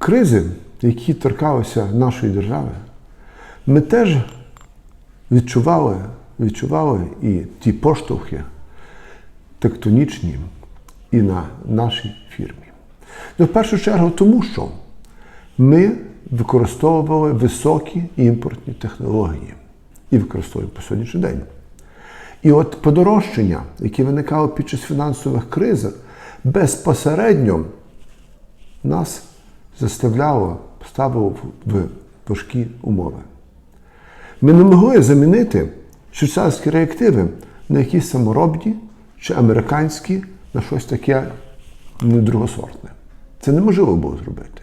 Кризи, які торкалися нашої держави, ми теж відчували, відчували і ті поштовхи тектонічні і на нашій фірмі. Ну, в першу чергу, тому що ми використовували високі імпортні технології і використовуємо по сьогоднішній день. І от подорожчання, яке виникало під час фінансових криз, безпосередньо нас заставляло, ставило в важкі умови. Ми не могли замінити швейцарські реактиви на якісь саморобні чи американські на щось таке не другосортне. Це неможливо було зробити.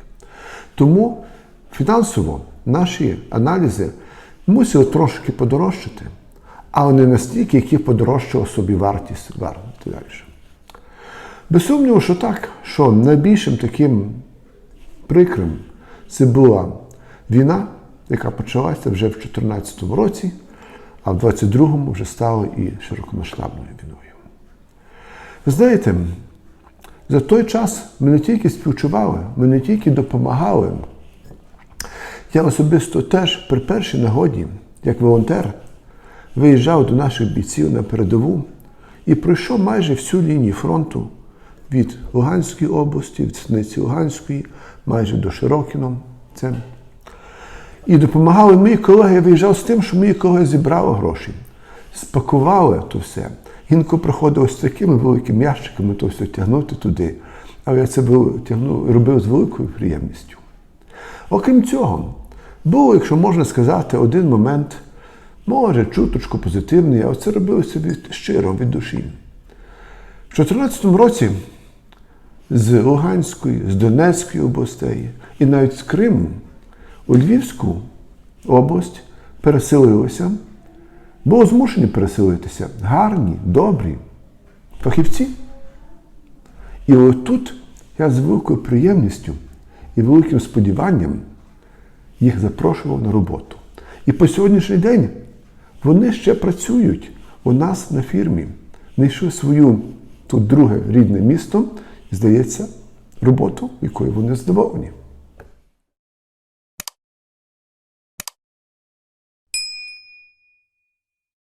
Тому фінансово наші аналізи мусили трошки подорожчати, але не настільки, які подорожчала собі вартість варти далі. Без сумніву, що так, що найбільшим таким прикрим це була війна, яка почалася вже в 2014 році, а в 2022 вже стала і широкомасштабною війною. Ви знаєте, за той час ми не тільки співчували, ми не тільки допомагали. Я особисто теж при першій нагоді, як волонтер, виїжджав до наших бійців на передову і пройшов майже всю лінію фронту від Луганської області, від Станиці Луганської, майже до Широкіно. Це. І допомагали мої колеги, я виїжджав з тим, що мої колеги зібрали гроші, спакували то все. Гінко приходив з такими великими ящиками то все тягнути туди. Але я це тягнув, робив з великою приємністю. Окрім цього, був, якщо можна сказати, один момент, може, чуточку позитивний, але це робилося від щиро, від душі. В 2014 році з Луганської, з Донецької областей. І навіть з Криму. У Львівську область переселилися, було змушені переселитися. Гарні, добрі фахівці. І отут я з великою приємністю і великим сподіванням їх запрошував на роботу. І по сьогоднішній день вони ще працюють у нас на фірмі, знайшли свою тут друге рідне місто здається, роботу, якою вони задоволені.